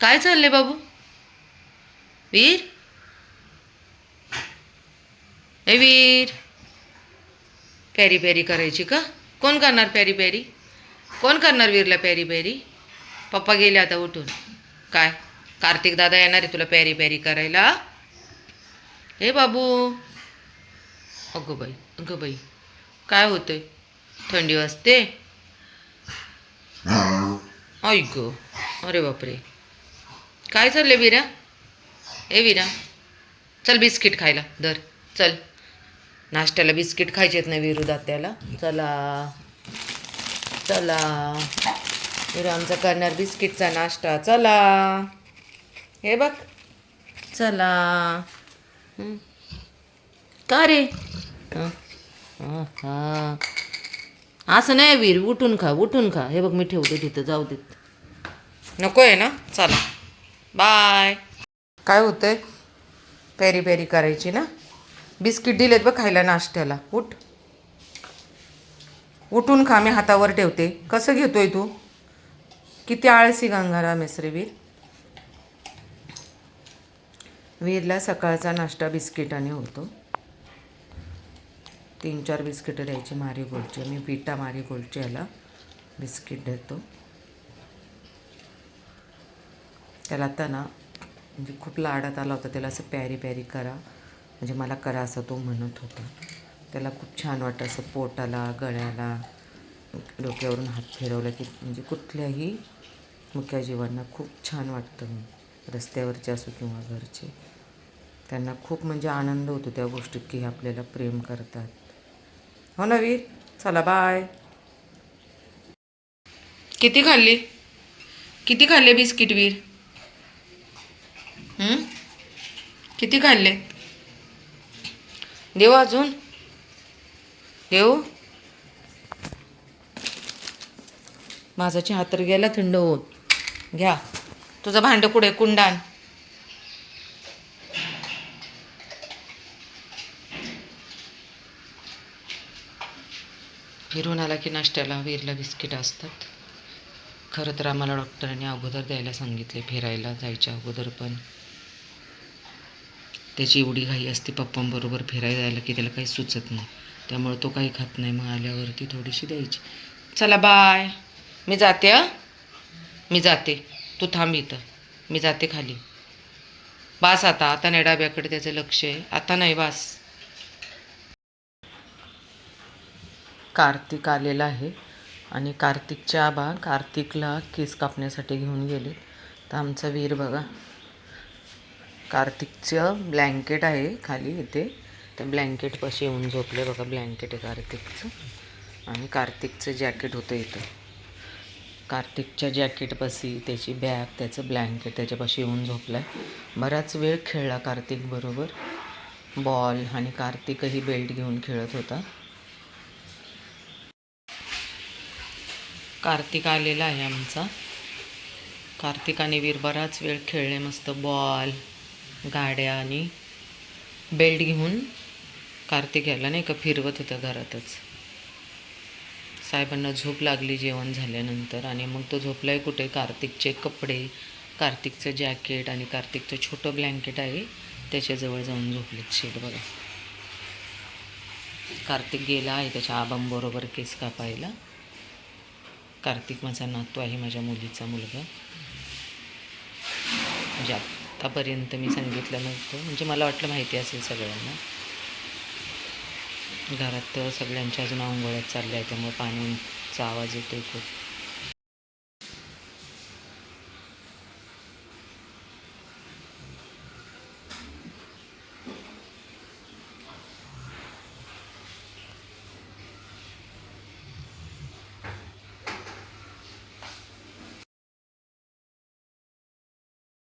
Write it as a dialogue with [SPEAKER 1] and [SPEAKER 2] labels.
[SPEAKER 1] काय चाललंय बाबू? वीर? ए वीर. Perry Perry करायची का? कोण करणार पॅरी पॅरी कोण करणार वीरला पॅरी पॅरी पप्पा गेले आता उठून. काय? कार्तिक दादा येणार आहे तुला पॅरी पॅरी करायला. हे बाबू. अगं बाई अगं बाई. काय होतंय? थंडी वाजते. ऐक अरे बापरे. काय चाललंय विरा? ए विरा चल बिस्किट खायला दर चल. नाश्त्याला बिस्किट खायचेत नाही विरू दात्याला? चला. चला. विरू आमचा करणार बिस्किटचा नाश्ता. चला. हे बघ. चला. का रे? असं नाही वीर उठून खा उठून खा. हे बघ मी ठेवते तिथं. जाऊ देत. नको आहे ना? चला. बाय. काय होतंय? पेरी पेरी करायची ना? बिस्किट दिलेत बघ खायला नाश्त्याला. उठ. उठून खा मी हातावर ठेवते. कसं घेतोय तू? किती आळसी गंगारा आहेस वीर. वीरला सकाळचा नाश्ता बिस्किटाने होतो. तीन चार बिस्किटं द्यायची मारी गोलचे मी पिटा मारी गोलचे याला बिस्किट देतो. त्याला आता ना म्हणजे खूप लाडात आला होता त्याला असं प्यारी प्यारी करा. म्हणजे मला करा असं तो म्हणत होता. त्याला खूप छान वाटतं असं पोटाला गळ्याला डोक्यावरून हात फिरवला की म्हणजे कुठल्याही मुख्या जीवांना खूप छान वाटतं रस्त्यावरचे असो किंवा घरचे. त्यांना खूप म्हणजे आनंद होतो त्या गोष्टीत की हे आपल्याला प्रेम करतात. हो ना वीर? चला बाय किती खाल्ली? किती खाल्ले बिस्किट वीर? किती खाल्ले? देऊ अजून? देऊ माझा चहा तर गेला थंड होऊन. घ्या. तुझं भांडं कुठे? कुंडान. फिरून आला की नाश्त्याला वीरला बिस्किट असतात. खरं तर आम्हाला डॉक्टरांनी अगोदर द्यायला सांगितले फिरायला जायच्या अगोदर पण. त्याची एवढी घाई असते पप्पांबरोबर फिरायला जायला की त्याला काही सुचत नाही. त्यामुळे तो काही खात नाही. मग आल्यावरती थोडीशी द्यायची. चला बाय मी जाते अ मी जाते. तू थांब इथं. मी जाते खाली. बास आता. आता नाही डाब्याकडे त्याचं लक्ष आहे. आता नाही बास. कार्तिक आलेला आहे आणि कार्तिकच्या आबा कार्तिकला केस कापण्यासाठी घेऊन गेले तर आमचा वीर बघा. कार्तिकचं ब्लँकेट आहे खाली इथे. त्या ब्लँकेटपाशी येऊन झोपले बघा ब्लँकेट आहे कार्तिकचं. आणि कार्तिकचं जॅकेट होतं इथं. कार्तिकच्या जॅकेटपाशी त्याची बॅग त्याचं ब्लँकेट त्याच्यापाशी येऊन झोपला आहे बराच वेळ खेळला कार्तिकबरोबर बॉल आणि कार्तिकही बेल्ट घेऊन खेळत होता. कार्तिक आलेला आहे आमचा. कार्तिक आणि वीर बराच वेळ खेळले मस्त बॉल गाड्या आणि बेल्ट घेऊन कार्तिक याला नाही का फिरवत होता घरातच. साहेबांना झोप लागली जेवण झाल्यानंतर आणि मग तो झोपलाय कुठे? कार्तिकचे कपडे कार्तिकचं जॅकेट आणि कार्तिकचं छोटं ब्लँकेट आहे. त्याच्याजवळ जाऊन झोपलेत शेट बघा. कार्तिक गेला आहे त्याच्या आबांबरोबर केस कापायला. कार्तिक माझा नातू आहे माझ्या मुलीचा मुलगा. म्हणजे आत्तापर्यंत मी सांगितलं नव्हतं. म्हणजे मला वाटलं माहिती असेल सगळ्यांना. घरात तर सगळ्यांच्या अजून आंघोळ्यात चालल्या आहे त्यामुळे पाण्याचा आवाज येतो खूप.